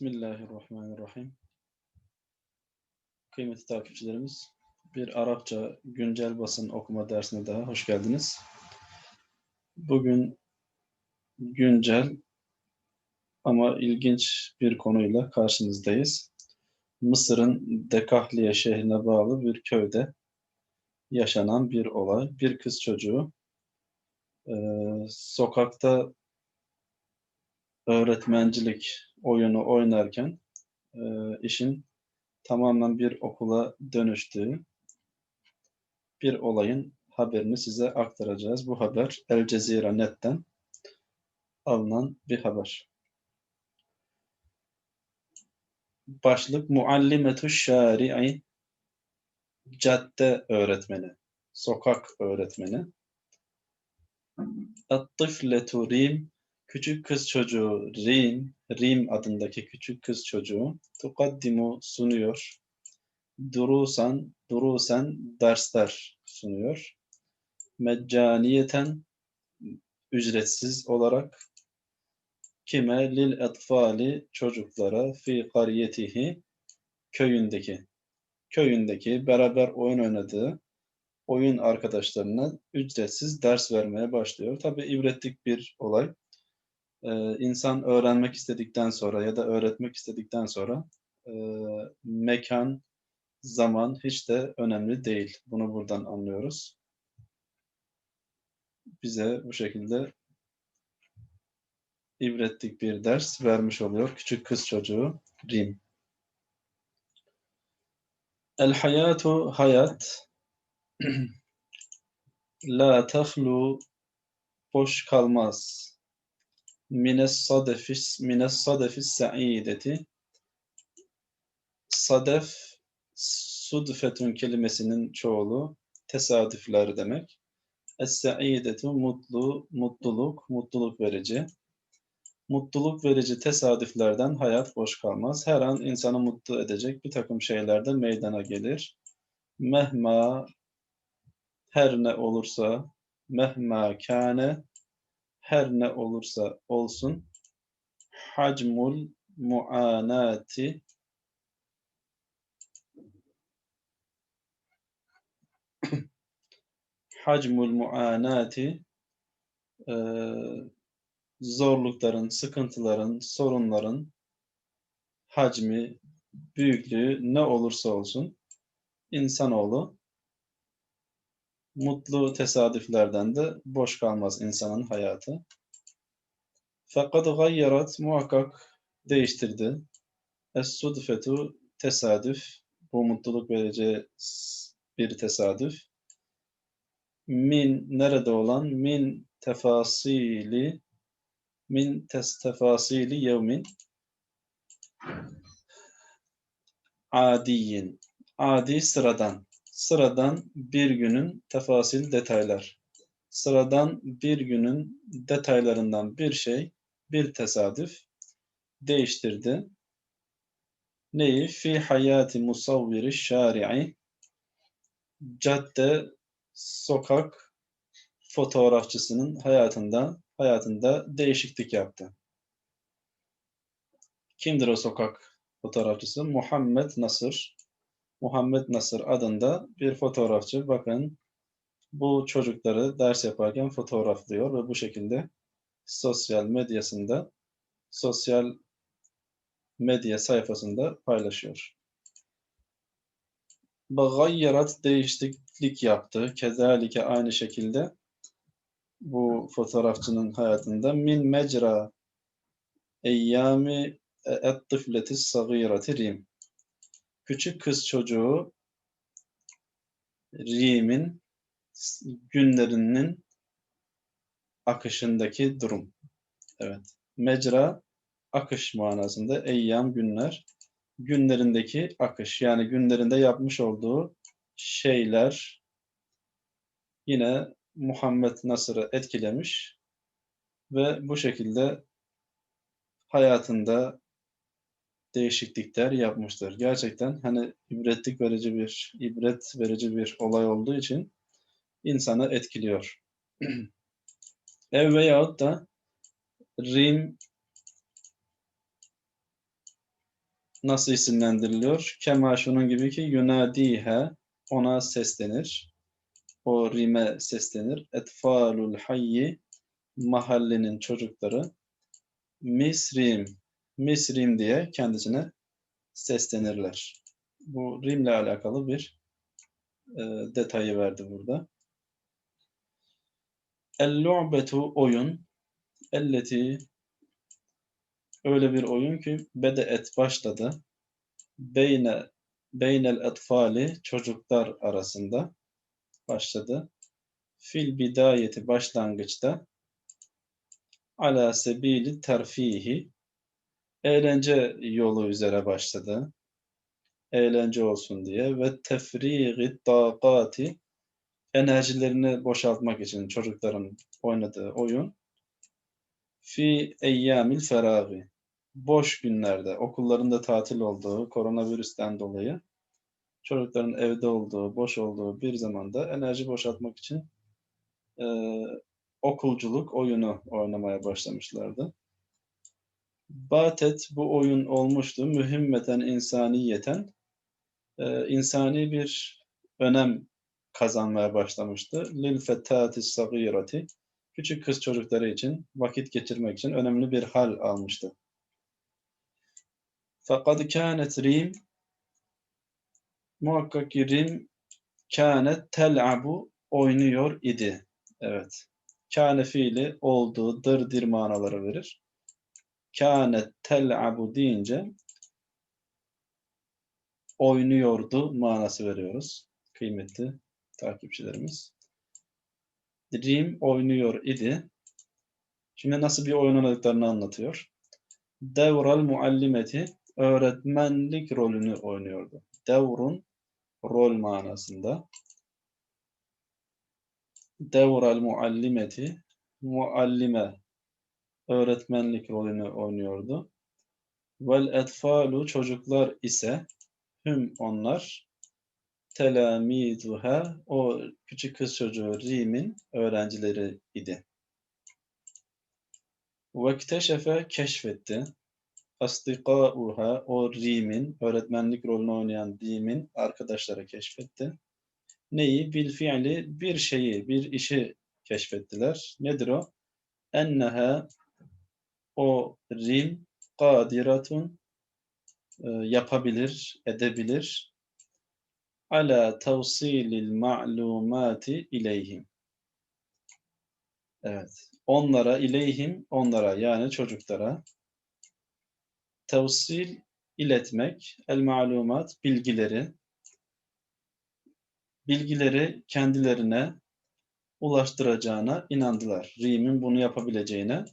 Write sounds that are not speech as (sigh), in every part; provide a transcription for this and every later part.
Bismillahirrahmanirrahim. Kıymetli takipçilerimiz, bir Arapça güncel basın okuma dersine daha hoş geldiniz. Bugün güncel ama ilginç bir konuyla karşınızdayız. Mısır'ın Dekahliye şehrine bağlı bir köyde yaşanan bir olay. Bir kız çocuğu e, sokakta öğretmencilik oyunu oynarken e, işin tamamen bir okula dönüştüğü bir olayın haberini size aktaracağız. Bu haber El Cezire Net'ten alınan bir haber. Başlık Muallimetü Şari'i Cadde öğretmeni, sokak öğretmeni. At-tıfletu rim Küçük kız çocuğu Rim, Rim adındaki küçük kız çocuğu tukaddimu sunuyor. Durusan, durusen dersler sunuyor. Meccaniyeten ücretsiz olarak kime lil etfali çocuklara fi kariyetihi köyündeki köyündeki beraber oyun oynadığı oyun arkadaşlarına ücretsiz ders vermeye başlıyor. Tabi ibretlik bir olay e, insan öğrenmek istedikten sonra ya da öğretmek istedikten sonra e, mekan, zaman hiç de önemli değil. Bunu buradan anlıyoruz. Bize bu şekilde ibretlik bir ders vermiş oluyor küçük kız çocuğu Rim. El hayatu hayat (clears throat) la tahlu boş kalmaz mines sadefis mines sadefis sa'ideti sadef sudfetun kelimesinin çoğulu tesadüfler demek. Es-sa'idetu mutlu, mutluluk, mutluluk verici. Mutluluk verici tesadüflerden hayat boş kalmaz. Her an insanı mutlu edecek bir takım şeyler de meydana gelir. Mehma her ne olursa, mehma kâne her ne olursa olsun hacmul muanati hacmul muanati e, zorlukların, sıkıntıların, sorunların hacmi, büyüklüğü ne olursa olsun insanoğlu mutlu tesadüflerden de boş kalmaz insanın hayatı. Fakat gayyarat muhakkak değiştirdi. Es-sudfetu tesadüf. Bu mutluluk verici bir tesadüf. Min nerede olan? Min tefasili min tes tefasili yevmin adiyin. Adi sıradan Sıradan bir günün tefasil detaylar. Sıradan bir günün detaylarından bir şey, bir tesadüf değiştirdi. Neyi? Fi hayati musavviri şari'i cadde, sokak fotoğrafçısının hayatında hayatında değişiklik yaptı. Kimdir o sokak fotoğrafçısı? Muhammed Nasır. Muhammed Nasır adında bir fotoğrafçı. Bakın bu çocukları ders yaparken fotoğraflıyor ve bu şekilde sosyal medyasında, sosyal medya sayfasında paylaşıyor. Bagayyarat değişiklik yaptı. Kezalike aynı şekilde bu fotoğrafçının hayatında min mecra eyyami et-tıfleti sagirati rim küçük kız çocuğu Rim'in günlerinin akışındaki durum. Evet. Mecra akış manasında eyyam günler günlerindeki akış yani günlerinde yapmış olduğu şeyler yine Muhammed Nasır'ı etkilemiş ve bu şekilde hayatında değişiklikler yapmıştır. Gerçekten hani ibretlik verici bir, ibret verici bir olay olduğu için insanı etkiliyor. (clears throat) Ev veyahut da Rim nasıl isimlendiriliyor? Kema şunun gibi ki yunadiha ona seslenir. O rime seslenir. Etfalul hayyi mahallenin çocukları Misrim Misrim diye kendisine seslenirler. Bu rimle alakalı bir e, detayı verdi burada. El-lu'betu oyun elleti öyle bir oyun ki bedeet başladı. Beyne beynel etfali çocuklar arasında başladı. Fil bidayeti başlangıçta ala sebili terfihi eğlence yolu üzere başladı. Eğlence olsun diye ve tefrigi taqati enerjilerini boşaltmak için çocukların oynadığı oyun fi eyyamil feragi boş günlerde okullarında tatil olduğu koronavirüsten dolayı çocukların evde olduğu, boş olduğu bir zamanda enerji boşaltmak için e, okulculuk oyunu oynamaya başlamışlardı. Batet bu oyun olmuştu. Mühimmeten insaniyeten e, insani bir önem kazanmaya başlamıştı. Lil fetati sagirati küçük kız çocukları için vakit geçirmek için önemli bir hal almıştı. Fakat kânet rim muhakkak ki rim kânet tel'abu oynuyor idi. Evet. Kâne fiili olduğu, dırdir manaları verir. Kânet tel'abu deyince oynuyordu manası veriyoruz. Kıymetli takipçilerimiz. Rim oynuyor idi. Şimdi nasıl bir oyun oynadıklarını anlatıyor. Devral muallimeti öğretmenlik rolünü oynuyordu. Devrun rol manasında. Devral muallimeti muallime öğretmenlik rolünü oynuyordu. Vel etfalu çocuklar ise hüm onlar telamiduha o küçük kız çocuğu Rim'in öğrencileri idi. Vekteşefe keşfetti. Astikauha o Rim'in öğretmenlik rolünü oynayan Rim'in arkadaşları keşfetti. Neyi? Bil fiili bir şeyi, bir işi keşfettiler. Nedir o? Enneha o Rim kadiratun e, yapabilir, edebilir. Ala tavsilil ma'lumati ileyhim. Evet. Onlara, ileyhim, onlara yani çocuklara tavsil iletmek, el malumat, bilgileri, bilgileri kendilerine ulaştıracağına inandılar. Rim'in bunu yapabileceğine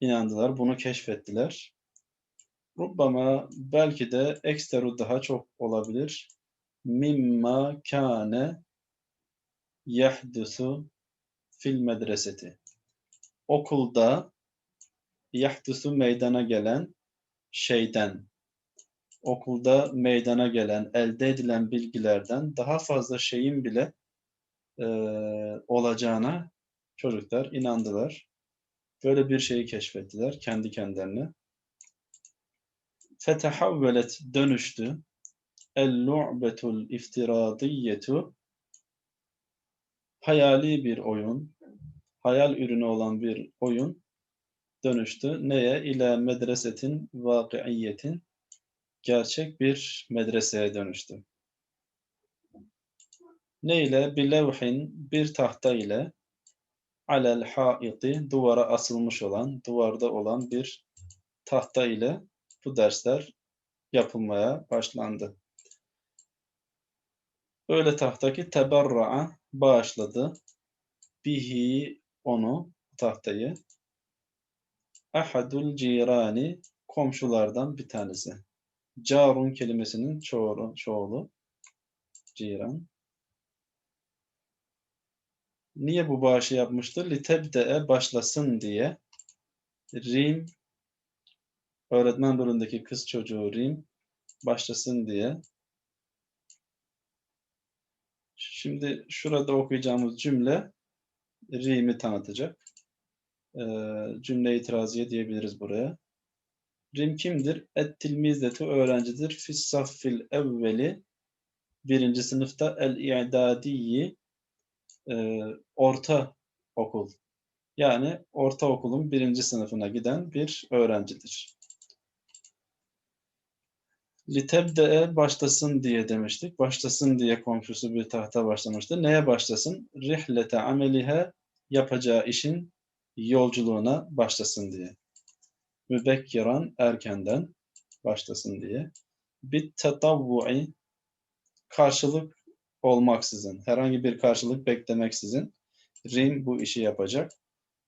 inandılar, bunu keşfettiler. Rubbama belki de eksteru daha çok olabilir. Mimma kâne yahdusu fil medreseti. Okulda yahdusu meydana gelen şeyden, okulda meydana gelen, elde edilen bilgilerden daha fazla şeyin bile e, olacağına çocuklar inandılar. Böyle bir şeyi keşfettiler kendi kendilerine. Fetehavvelet dönüştü. El-lu'betul iftiradiyyetu hayali bir oyun, hayal ürünü olan bir oyun dönüştü. Neye? İle medresetin vakiiyetin gerçek bir medreseye dönüştü. Ne ile? Bilevhin bir tahta ile alel haiti duvara asılmış olan, duvarda olan bir tahta ile bu dersler yapılmaya başlandı. Öyle tahta ki teberra'a bağışladı. Bihi onu, tahtayı. Ahadul cirani komşulardan bir tanesi. Carun kelimesinin çoğulu, çoğulu. Ciran. Niye bu bağışı yapmıştır? Litebde'e başlasın diye. Rim öğretmen rolündeki kız çocuğu Rim başlasın diye. Şimdi şurada okuyacağımız cümle Rim'i tanıtacak. Ee, cümle itiraziye diyebiliriz buraya. Rim kimdir? Et tilmizetu öğrencidir. Fis evveli birinci sınıfta el i'dadiyi e, orta okul. Yani ortaokulun birinci sınıfına giden bir öğrencidir. Litebde'e başlasın diye demiştik. Başlasın diye komşusu bir tahta başlamıştı. Neye başlasın? Rihlete amelihe yapacağı işin yolculuğuna başlasın diye. Mübekkiran erkenden başlasın diye. Bit tetavvu'i karşılık olmaksızın, herhangi bir karşılık beklemeksizin Rim bu işi yapacak.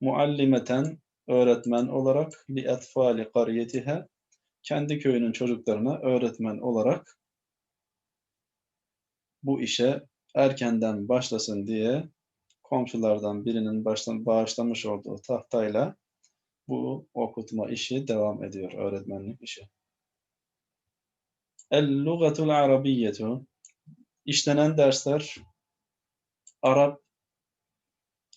Muallimeten öğretmen olarak li etfali kariyetihe kendi köyünün çocuklarına öğretmen olarak bu işe erkenden başlasın diye komşulardan birinin baştan bağışlamış olduğu tahtayla bu okutma işi devam ediyor, öğretmenlik işi. El-lugatul arabiyyetu işlenen dersler Arap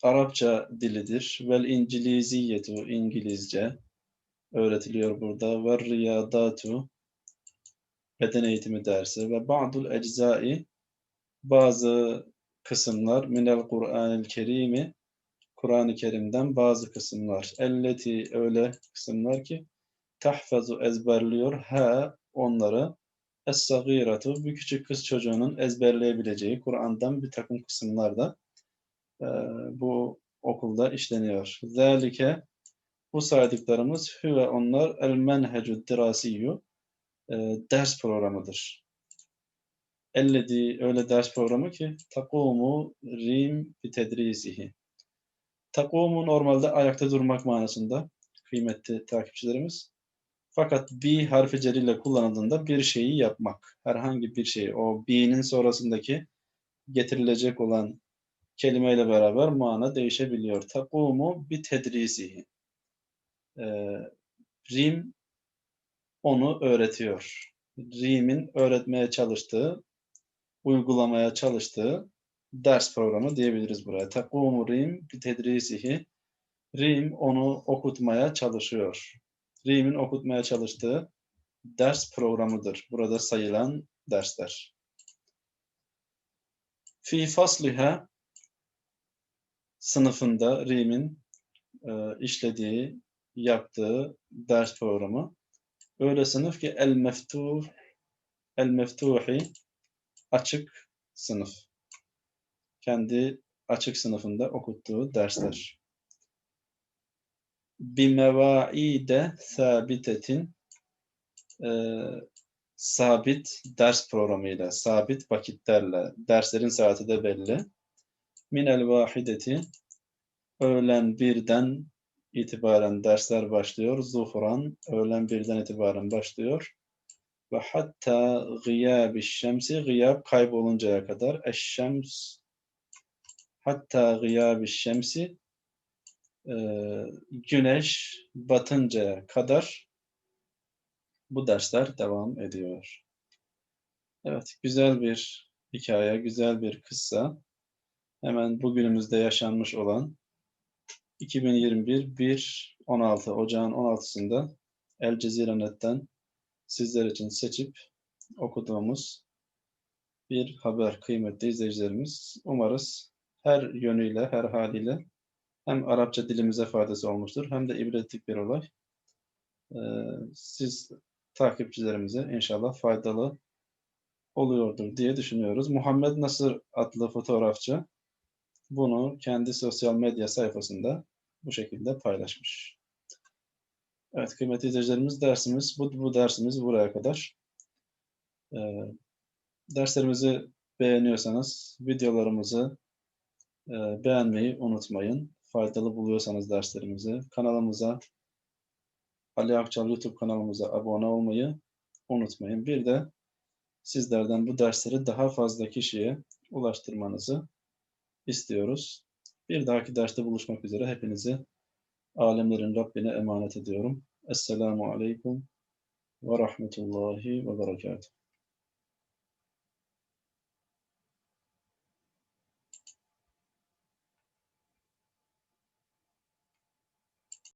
Arapça dilidir. Vel İnciliziyetu İngilizce öğretiliyor burada. Ve riyadatu beden eğitimi dersi ve ba'dul eczai bazı kısımlar minel Kur'an-ı Kerim'i Kur'an-ı Kerim'den bazı kısımlar. Elleti öyle kısımlar ki tahfazu ezberliyor ha onları Es-sagiratu bir küçük kız çocuğunun ezberleyebileceği Kur'an'dan bir takım kısımlar da e, bu okulda işleniyor. Zalike bu saydıklarımız hüve onlar el menhecü dirasiyyu e, ders programıdır. Elledi öyle ders programı ki takumu rim bi tedrisihi. Takumu normalde ayakta durmak manasında kıymetli takipçilerimiz. Fakat bi harfi celiyle kullanıldığında bir şeyi yapmak. Herhangi bir şeyi. O bi'nin sonrasındaki getirilecek olan kelimeyle beraber mana değişebiliyor. Takumu bi tedrisihi. Ee, Rim onu öğretiyor. Rim'in öğretmeye çalıştığı, uygulamaya çalıştığı ders programı diyebiliriz buraya. Takumu Rim bi tedrisihi. Rim onu okutmaya çalışıyor. Rim'in okutmaya çalıştığı ders programıdır. Burada sayılan dersler. Fi fasliha sınıfında Rim'in e, işlediği, yaptığı ders programı. Öyle sınıf ki el meftuh el meftuhi açık sınıf. Kendi açık sınıfında okuttuğu dersler bimevaide sabitetin e, sabit ders programıyla, sabit vakitlerle, derslerin saati de belli. Minel vahideti öğlen birden itibaren dersler başlıyor. Zuhran öğlen birden itibaren başlıyor. Ve hatta gıyab şemsi gıyab kayboluncaya kadar eşşems hatta gıyab şemsi e, güneş batıncaya kadar bu dersler devam ediyor. Evet, güzel bir hikaye, güzel bir kıssa. Hemen bugünümüzde yaşanmış olan 2021 1 16 Ocağın 16'sında El Cezire sizler için seçip okuduğumuz bir haber kıymetli izleyicilerimiz. Umarız her yönüyle, her haliyle hem Arapça dilimize faydası olmuştur hem de ibretlik bir olay. Ee, siz takipçilerimize inşallah faydalı oluyordur diye düşünüyoruz. Muhammed Nasır adlı fotoğrafçı bunu kendi sosyal medya sayfasında bu şekilde paylaşmış. Evet kıymetli izleyicilerimiz dersimiz bu, bu dersimiz buraya kadar. Ee, derslerimizi beğeniyorsanız videolarımızı e, beğenmeyi unutmayın faydalı buluyorsanız derslerimizi kanalımıza Ali Akçal YouTube kanalımıza abone olmayı unutmayın. Bir de sizlerden bu dersleri daha fazla kişiye ulaştırmanızı istiyoruz. Bir dahaki derste buluşmak üzere hepinizi alemlerin Rabbine emanet ediyorum. Esselamu Aleyküm ve Rahmetullahi ve Berekatuhu.